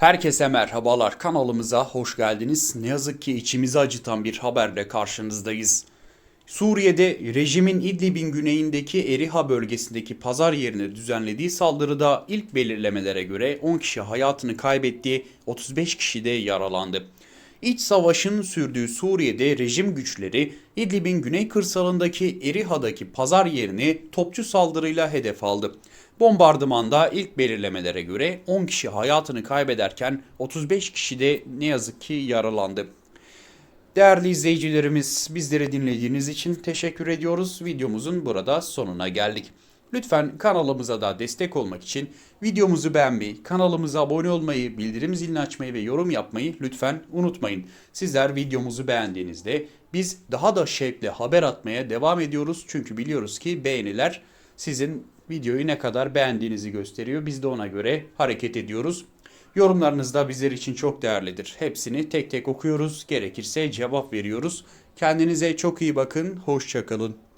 Herkese merhabalar kanalımıza hoş geldiniz. Ne yazık ki içimizi acıtan bir haberle karşınızdayız. Suriye'de rejimin İdlib'in güneyindeki Eriha bölgesindeki pazar yerine düzenlediği saldırıda ilk belirlemelere göre 10 kişi hayatını kaybetti, 35 kişi de yaralandı. İç savaşın sürdüğü Suriye'de rejim güçleri İdlib'in güney kırsalındaki Eriha'daki pazar yerini topçu saldırıyla hedef aldı. Bombardımanda ilk belirlemelere göre 10 kişi hayatını kaybederken 35 kişi de ne yazık ki yaralandı. Değerli izleyicilerimiz, bizleri dinlediğiniz için teşekkür ediyoruz. Videomuzun burada sonuna geldik. Lütfen kanalımıza da destek olmak için videomuzu beğenmeyi, kanalımıza abone olmayı, bildirim zilini açmayı ve yorum yapmayı lütfen unutmayın. Sizler videomuzu beğendiğinizde biz daha da şevkle haber atmaya devam ediyoruz. Çünkü biliyoruz ki beğeniler sizin videoyu ne kadar beğendiğinizi gösteriyor. Biz de ona göre hareket ediyoruz. Yorumlarınız da bizler için çok değerlidir. Hepsini tek tek okuyoruz. Gerekirse cevap veriyoruz. Kendinize çok iyi bakın. Hoşçakalın.